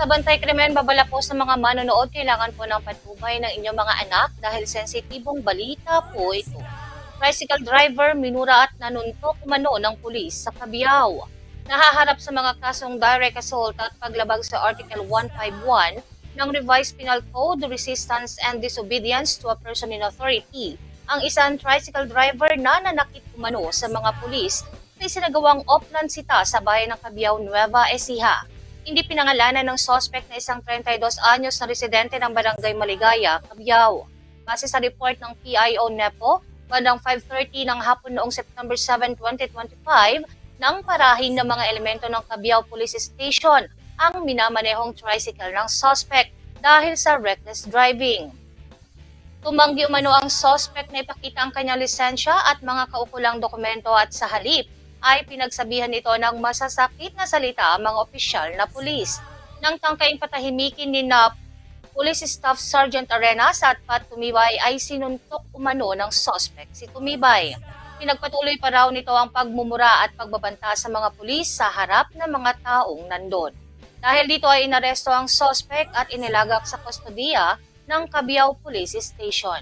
Bantay Krimen, babala po sa mga manonood, kailangan po ng patubay ng inyong mga anak dahil sensitibong balita po ito. Tricycle driver, minura at nanuntok umano ng pulis sa Kabiyaw. Nahaharap sa mga kasong direct assault at paglabag sa Article 151 ng Revised Penal Code, Resistance and Disobedience to a Person in Authority, ang isang tricycle driver na nanakit umano sa mga pulis na isinagawang Oplan Sita sa bayan ng Cabiao, Nueva Ecija. Hindi pinangalanan ng sospek na isang 32 anyos na residente ng Barangay Maligaya, Cabiao. Base sa report ng PIO NEPO, bandang 5.30 ng hapon noong September 7, 2025, nang parahin ng mga elemento ng Cabiao Police Station ang minamanehong tricycle ng suspect dahil sa reckless driving. Tumanggi umano ang suspect na ipakita ang kanyang lisensya at mga kaukulang dokumento at sa halip ay pinagsabihan ito ng masasakit na salita ang mga opisyal na pulis. Nang tangkaing patahimikin ni na Police Staff Sergeant Arenas at Pat Tumibay ay sinuntok umano ng suspect si Tumibay. Pinagpatuloy pa raw nito ang pagmumura at pagbabanta sa mga pulis sa harap ng mga taong nandun. Dahil dito ay inaresto ang suspect at inilagak sa kustodiya ng Cabiao Police Station.